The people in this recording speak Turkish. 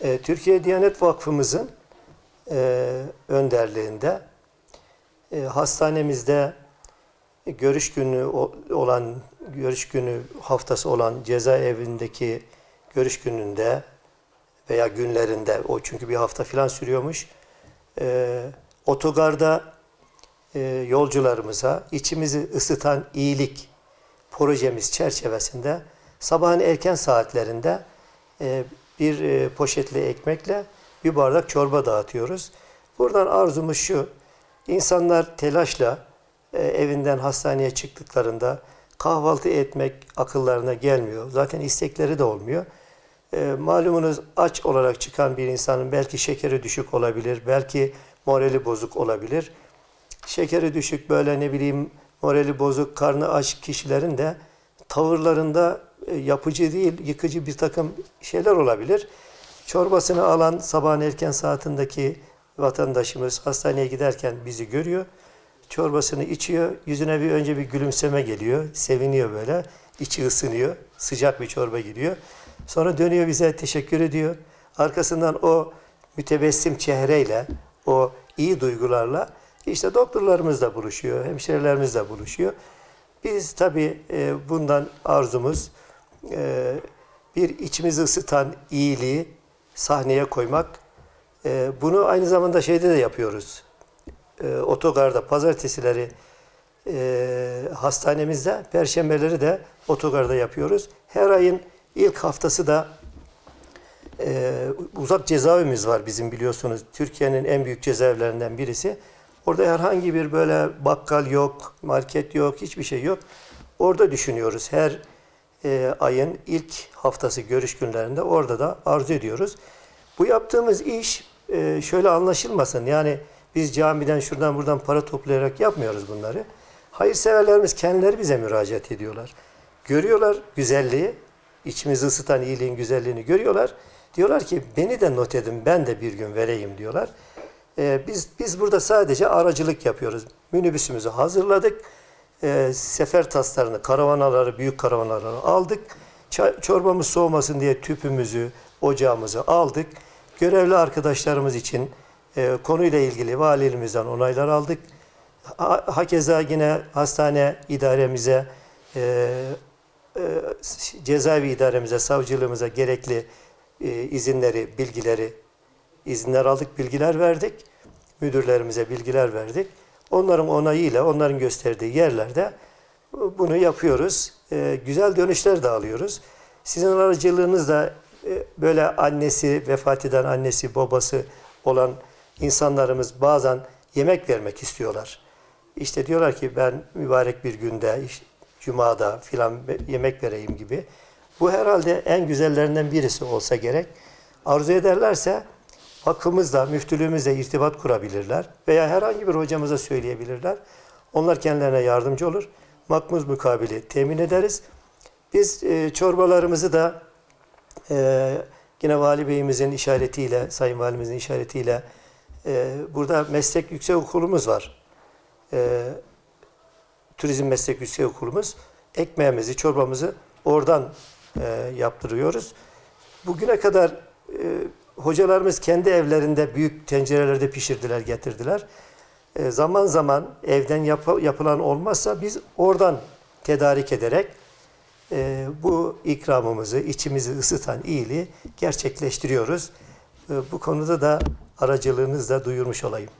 E, Türkiye Diyanet Vakfımızın e, önderliğinde e, hastanemizde görüş günü olan görüş günü haftası olan cezaevindeki görüş gününde veya günlerinde o çünkü bir hafta falan sürüyormuş. Otogarda yolcularımıza içimizi ısıtan iyilik projemiz çerçevesinde sabahın erken saatlerinde bir e, poşetli ekmekle bir bardak çorba dağıtıyoruz. Buradan arzumuz şu, insanlar telaşla e, evinden hastaneye çıktıklarında kahvaltı etmek akıllarına gelmiyor. Zaten istekleri de olmuyor. E, malumunuz aç olarak çıkan bir insanın belki şekeri düşük olabilir, belki morali bozuk olabilir. Şekeri düşük böyle ne bileyim morali bozuk, karnı aç kişilerin de tavırlarında yapıcı değil, yıkıcı bir takım şeyler olabilir. Çorbasını alan sabahın erken saatindeki vatandaşımız hastaneye giderken bizi görüyor. Çorbasını içiyor. Yüzüne bir önce bir gülümseme geliyor. Seviniyor böyle. içi ısınıyor. Sıcak bir çorba geliyor. Sonra dönüyor bize teşekkür ediyor. Arkasından o mütebessim çehreyle, o iyi duygularla işte doktorlarımız da buluşuyor, hemşirelerimiz de buluşuyor. Biz tabii e, bundan arzumuz e, bir içimizi ısıtan iyiliği sahneye koymak. E, bunu aynı zamanda şeyde de yapıyoruz. E, otogarda pazartesileri e, hastanemizde, perşembeleri de otogarda yapıyoruz. Her ayın ilk haftası da e, uzak cezaevimiz var bizim biliyorsunuz. Türkiye'nin en büyük cezaevlerinden birisi. Orada herhangi bir böyle bakkal yok, market yok, hiçbir şey yok. Orada düşünüyoruz. Her e, ayın ilk haftası görüş günlerinde orada da arzu ediyoruz. Bu yaptığımız iş e, şöyle anlaşılmasın. Yani biz camiden şuradan buradan para toplayarak yapmıyoruz bunları. Hayırseverlerimiz kendileri bize müracaat ediyorlar. Görüyorlar güzelliği, içimizi ısıtan iyiliğin güzelliğini görüyorlar. Diyorlar ki beni de not edin ben de bir gün vereyim diyorlar. Ee, biz biz burada sadece aracılık yapıyoruz. Minibüsümüzü hazırladık. Ee, sefer taslarını, karavanaları, büyük karavanaları aldık. Çorbamız soğumasın diye tüpümüzü, ocağımızı aldık. Görevli arkadaşlarımız için e, konuyla ilgili valilimizden onaylar aldık. Ha, hakeza yine hastane idaremize, e, e, cezaevi idaremize, savcılığımıza gerekli e, izinleri, bilgileri, izinler aldık, bilgiler verdik. Müdürlerimize bilgiler verdik. Onların onayıyla, onların gösterdiği yerlerde bunu yapıyoruz. E, güzel dönüşler de alıyoruz. Sizin aracılığınızla e, böyle annesi, vefat eden annesi, babası olan insanlarımız bazen yemek vermek istiyorlar. İşte diyorlar ki ben mübarek bir günde, işte, cumada filan yemek vereyim gibi. Bu herhalde en güzellerinden birisi olsa gerek. Arzu ederlerse vakfımızla, müftülüğümüzle irtibat kurabilirler veya herhangi bir hocamıza söyleyebilirler. Onlar kendilerine yardımcı olur. Makbuz mukabili temin ederiz. Biz e, çorbalarımızı da e, yine Vali Beyimizin işaretiyle, Sayın Valimizin işaretiyle e, burada meslek yüksek okulumuz var. E, Turizm Meslek Yüksek Okulumuz. Ekmeğimizi, çorbamızı oradan e, yaptırıyoruz. Bugüne kadar e, hocalarımız kendi evlerinde büyük tencerelerde pişirdiler, getirdiler. E, zaman zaman evden yap- yapılan olmazsa biz oradan tedarik ederek e, bu ikramımızı, içimizi ısıtan iyiliği gerçekleştiriyoruz. E, bu konuda da aracılığınızla duyurmuş olayım.